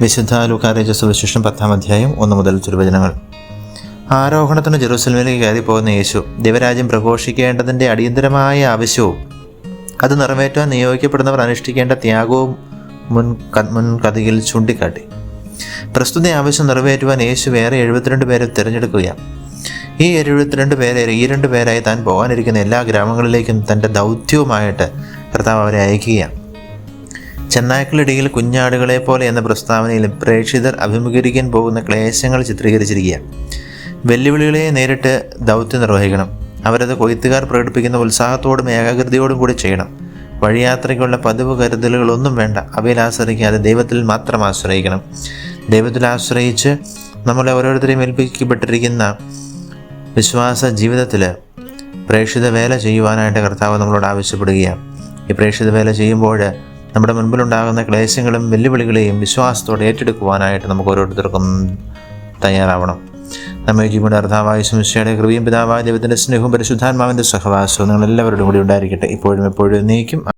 വിശുദ്ധ ലൂക്കാരേജ സുവിശേഷം പത്താം അധ്യായം ഒന്ന് മുതൽ തിരുവചനങ്ങൾ. ആരോഹണത്തിന് ജെറൂസലമിലേക്ക് കയറിപ്പോകുന്ന യേശു ദൈവരാജ്യം പ്രഘോഷിക്കേണ്ടതിന്റെ അടിയന്തരമായ ആവശ്യവും അത് നിറവേറ്റാൻ നിയോഗിക്കപ്പെടുന്നവർ അനുഷ്ഠിക്കേണ്ട ത്യാഗവും മുൻ മുൻകഥയിൽ ചൂണ്ടിക്കാട്ടി. പ്രസ്തുത ആവശ്യം നിറവേറ്റുവാൻ യേശു വേറെ എഴുപത്തിരണ്ട് പേരെ തിരഞ്ഞെടുക്കുകയാണ്. ഈ എഴുപത്തിരണ്ട് പേരെ ഈ രണ്ട് പേരായി താൻ പോകാനിരിക്കുന്ന എല്ലാ ഗ്രാമങ്ങളിലേക്കും തന്റെ ദൗത്യവുമായിട്ട് കർത്താവ് അവരെ അയക്കുകയാണ്. ചെന്നായ്ക്കളിടയിൽ കുഞ്ഞാടുകളെ പോലെ എന്ന പ്രസ്താവനയിലും പ്രേക്ഷിതർ അഭിമുഖീകരിക്കാൻ പോകുന്ന ക്ലേശങ്ങൾ ചിത്രീകരിച്ചിരിക്കുകയാണ് വെല്ലുവിളികളെ നേരിട്ട് ദൗത്യം നിർവഹിക്കണം. അവരത് കൊയ്ത്തുകാർ പ്രകടിപ്പിക്കുന്ന ഉത്സാഹത്തോടും ഏകാഗ്രതയോടും കൂടി ചെയ്യണം. വഴിയാത്രയ്ക്കുള്ള പതിവ് കരുതലുകളൊന്നും വേണ്ട. അവയിൽ ആശ്രയിക്കാതെ ദൈവത്തിൽ മാത്രം ആശ്രയിക്കണം. ദൈവത്തിൽ ആശ്രയിച്ച് നമ്മളെ ഓരോരുത്തരെയും ഏൽപ്പിക്കപ്പെട്ടിരിക്കുന്ന വിശ്വാസ ജീവിതത്തിൽ പ്രേക്ഷിത വേല ചെയ്യുവാനായിട്ട് കർത്താവ് നമ്മളോട് ആവശ്യപ്പെടുകയാണ്. ഈ പ്രേക്ഷിത വേല ചെയ്യുമ്പോൾ നമ്മുടെ മുൻപിലുണ്ടാകുന്ന ക്ലേശങ്ങളും വെല്ലുവിളികളെയും വിശ്വാസത്തോടെ ഏറ്റെടുക്കുവാനായിട്ട് നമുക്ക് ഓരോരുത്തർക്കും തയ്യാറാവണം. നമ്മുടെ ജീവന്റെ അർത്ഥാവായ സുമിശയുടെ കൃപയും പിതാവായ ദൈവത്തിന്റെ സ്നേഹവും പരിശുദ്ധാത്മാവിന്റെ സഹവാസവും നിങ്ങൾ കൂടി ഉണ്ടായിരിക്കട്ടെ. ഇപ്പോഴും എപ്പോഴും നീക്കും.